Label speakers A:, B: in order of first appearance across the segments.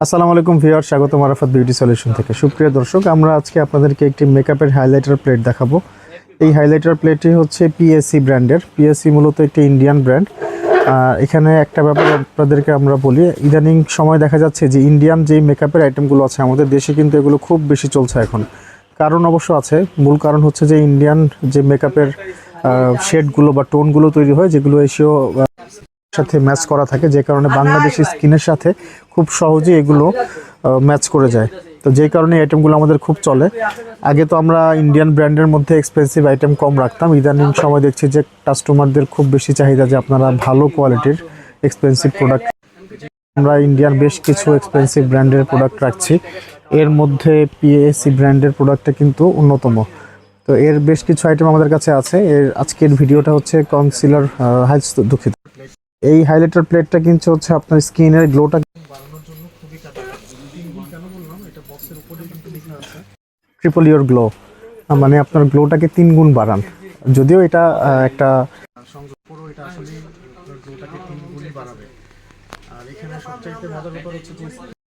A: আসসালামু আলাইকুম ভিউয়ার স্বাগত মারাফত বিউটি সলিউশন থেকে। সুপ্রিয় দর্শক, আমরা আজকে আপনাদেরকে একটি মেকআপের হাইলাইটার প্লেট দেখাবো। এই হাইলাইটার প্লেটটি হচ্ছে পিএসসি ব্র্যান্ডের। পিএসসি মূলত একটি ইন্ডিয়ান ব্র্যান্ড এখানে একটা ব্যাপার আপনাদেরকে আমরা বলি, ইদানিং সময় দেখা যাচ্ছে যে ইন্ডিয়ান যে মেকআপের আইটেমগুলো আছে আমাদের দেশে কিন্তু এগুলো খুব বেশি চলছে এখন। কারণ অবশ্য আছে, মূল কারণ হচ্ছে যে ইন্ডিয়ান যে মেকআপের শেডগুলো বা টোনগুলো তৈরি হয়, যেগুলো এসেও সাথে ম্যাচ করা থাকে, যে কারণে বাংলাদেশি স্কিনের সাথে খুব সহজে এগুলো ম্যাচ করে যায়। তো যেই কারণে আইটেমগুলো আমাদের খুব চলে। আগে তো আমরা ইন্ডিয়ান ব্র্যান্ডের মধ্যে এক্সপেন্সিভ আইটেম কম রাখতাম। ইদানিং সময় দেখছি যে কাস্টমারদের খুব বেশি চাহিদা যে আপনারা ভালো কোয়ালিটির এক্সপেন্সিভ প্রোডাক্ট আমরা ইন্ডিয়ান বেশ কিছু এক্সপেন্সিভ ব্র্যান্ডের প্রোডাক্ট রাখছি। এর মধ্যে পিএসসি ব্র্যান্ডের প্রোডাক্টটা কিন্তু অন্যতম। তো এর বেশ কিছু আইটেম আমাদের কাছে আছে। এর আজকের ভিডিওটা হচ্ছে কনসিলার হাইস দুঃখিত। এই হাইলাইটার প্লেটটা কিন্তু হচ্ছে আপনার স্কিনের গ্লোটা ট্রিপল ইয়োর গ্লো মানে আপনার গ্লোটাকে তিন গুণ বাড়ান। যদিও এটা একটা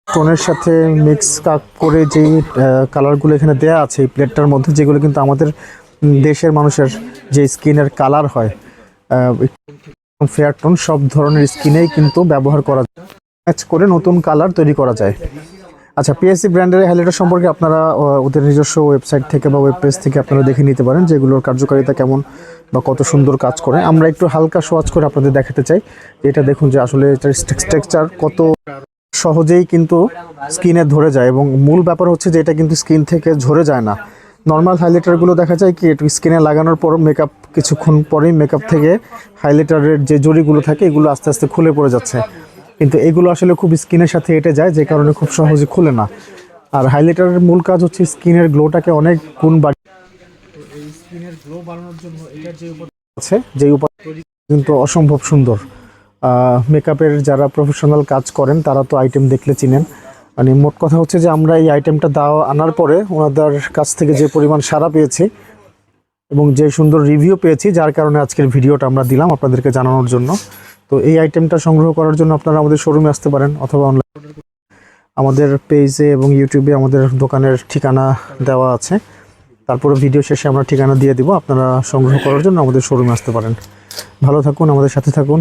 A: টোনের সাথে মিক্স করে যেই কালারগুলো এখানে দেয়া আছে, এই প্লেটটার মধ্যে, যেগুলো কিন্তু আমাদের দেশের মানুষের যে স্কিনের কালার হয় ফেয়ার টোন সব ধরনের স্কিনেই কিন্তু ব্যবহার করা যায়। ম্যাচ করে নতুন কালার তৈরি করা যায়। আচ্ছা পিএসসি ব্র্যান্ডের হাইলাইটার সম্পর্কে আপনারা ওদের নিজস্ব ওয়েবসাইট থেকে বা ওয়েব পেজ থেকে আপনারা দেখে নিতে পারেন যেগুলোর কার্যকারিতা কেমন বা কত সুন্দর কাজ করে। আমরা একটু হালকা সোয়াজ করে আপনাদের দেখাতে চাই। এটা দেখুন যে আসলে এটার স্ট্রাকচার কত সহজেই কিন্তু স্কিনে ধরে যায় এবং মূল ব্যাপার হচ্ছে যে এটা কিন্তু স্কিন থেকে ঝরে যায় না। নর্মাল হাইলাইটারগুলো দেখা যায় কি, একটু স্কিনে লাগানোর পর মেকআপ কিছুক্ষণ পরেই মেকআপ থেকে হাইলাইটারের যে জড়িগুলো থাকে, এগুলো আস্তে আস্তে খুলে পড়ে যাচ্ছে। কিন্তু এগুলো আসলে খুব স্কিনের সাথে এটে যায়, যে কারণে খুব সহজে খুলে না। আর হাইলাইটারের মূল কাজ হচ্ছে স্কিনের গ্লোটাকে অনেক গুণ বাড়িয়ে গ্লো জন্য যে আছে যে উপায় কিন্তু অসম্ভব সুন্দর। মেকআপের যারা প্রফেশনাল কাজ করেন, তারা তো আইটেম দেখলে চিনেন। মানে মোট কথা হচ্ছে যে আমরা এই আইটেমটা দেওয়া আনার পরে ওনাদের কাছ থেকে যে পরিমাণ সারা পেয়েছি এবং যে সুন্দর রিভিউ পেয়েছি, যার কারণে আজকের ভিডিওটা আমরা দিলাম আপনাদেরকে জানানোর জন্য। তো এই আইটেমটা সংগ্রহ করার জন্য আপনারা আমাদের শোরুমে আসতে পারেন অথবা অনলাইন আমাদের পেজে এবং ইউটিউবে আমাদের দোকানের ঠিকানা দেওয়া আছে। তারপরে ভিডিও শেষে আমরা ঠিকানা দিয়ে দিব, আপনারা সংগ্রহ করার জন্য আমাদের শোরুমে আসতে পারেন। ভালো থাকুন, আমাদের সাথে থাকুন।